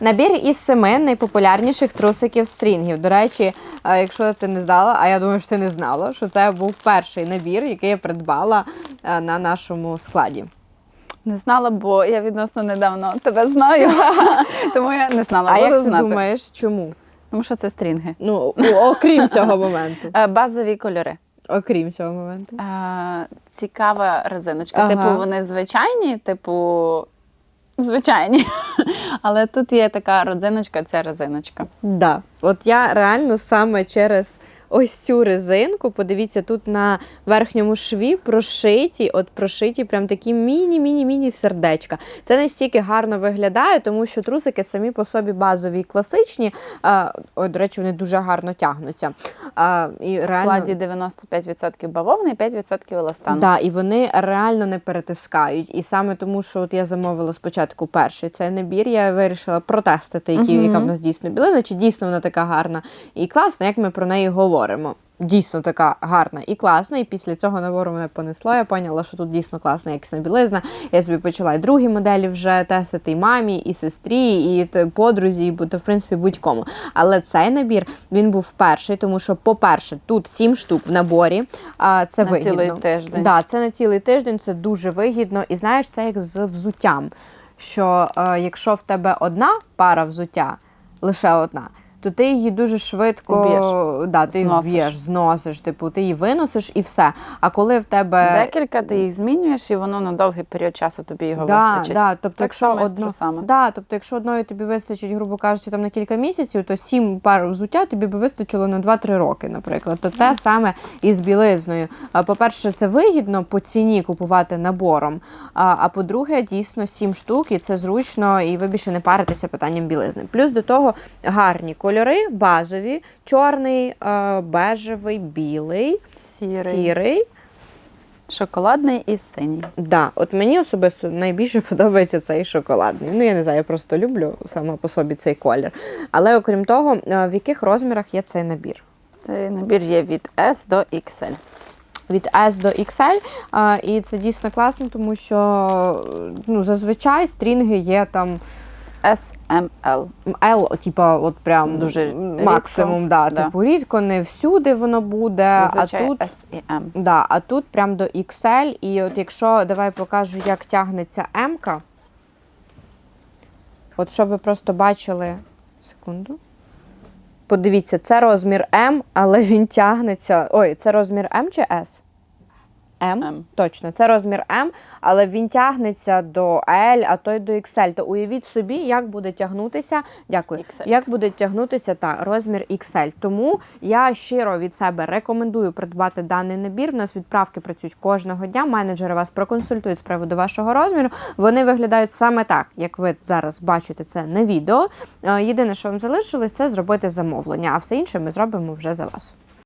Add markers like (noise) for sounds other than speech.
Набір із семи найпопулярніших трусиків стрінгів. До речі, е, якщо ти не знала, а я думаю, що ти не знала, що це був перший набір, який я придбала е, на нашому складі. Не знала, бо я відносно недавно тебе знаю, (laughs) тому я не знала. А буду як ти знати. думаєш, чому? Тому що це стрінги. Ну, окрім цього моменту. Е, Базові кольори. Окрім цього моменту. Цікава резиночка. Ага. Типу, вони звичайні, типу. Звичайні. (laughs) Але тут є така родзиночка, це резиночка. Да. От я реально саме через ось цю резинку, подивіться, тут на верхньому шві прошиті, от прошиті прям такі міні-міні-міні сердечка. Це настільки гарно виглядає, тому що трусики самі по собі базові і класичні. А, ой, до речі, вони дуже гарно тягнуться. А, і В складі 95% бавовни і 5% еластану. Да, і вони реально не перетискають. І саме тому, що от я замовила спочатку перший цей набір, я вирішила протестити, які, Мгм. яка в нас дійсно білина, чи дійсно вона така гарна і класна, як ми про неї говоримо. Дійсно така гарна і класна. І після цього набору мене понесло. Я поняла, що тут дійсно класна якісна білизна. Я собі почала і другі моделі вже тестити і мамі, і сестрі, і подрузі, і то, в принципі будь-кому. Але цей набір він був перший, тому що, по-перше, тут сім штук в наборі. А це На вигідно. цілий тиждень. Да, це на цілий тиждень, це дуже вигідно. І знаєш, це як з взуттям. Що е, якщо в тебе одна пара взуття, лише одна, то ти її дуже швидко Уб'єш. Да, ти Зносиш. вб'єш, зносиш, типу, ти її виносиш і все. А коли в тебе Декілька ти їх змінюєш, і воно на довгий період часу тобі його Да, вистачить. да, тобто, Так якщо само одно, трусами. да, тобто, якщо одної тобі вистачить, грубо кажучи, там на кілька місяців, то сім пар взуття тобі би вистачило на 2-3 роки, наприклад. То те саме і з білизною. По-перше, це вигідно по ціні купувати набором. А, а по-друге, дійсно сім штук, і це зручно, і ви більше не паритеся питанням білизни. Плюс до того гарні кольори, базові, чорний, е, бежевий, білий, Сірий, сірий. шоколадний і синій. Да, от мені особисто найбільше (laughs) подобається цей шоколадний. Ну, я не знаю, я просто люблю саме по собі цей колір. Але окрім того, е, в яких розмірах є цей набір? Цей набір є від S до XL. Від S до XL, і це дійсно класно, тому що ну, зазвичай стрінги є там SML. L, типа, от прям Дуже рідко. максимум, да, Да. типу рідко, не всюди воно буде. А тут S і M. Да, а тут прям до XL. І от якщо давай покажу, як тягнеться М-ка. От щоб ви просто бачили. Секунду. Подивіться, це розмір М, але він тягнеться. Ой, це розмір М чи С? М. М. Точно, це розмір М, але він тягнеться до L, а то й до XL. То уявіть собі, як буде тягнутися. Дякую. XL. Як буде тягнутися та розмір XL. Тому я щиро від себе рекомендую придбати даний набір. В нас відправки працюють кожного дня. Менеджери вас проконсультують з приводу вашого розміру. Вони виглядають саме так, як ви зараз бачите це на відео. Е, Єдине, що вам залишилось, це зробити замовлення, а все інше ми зробимо вже за вас.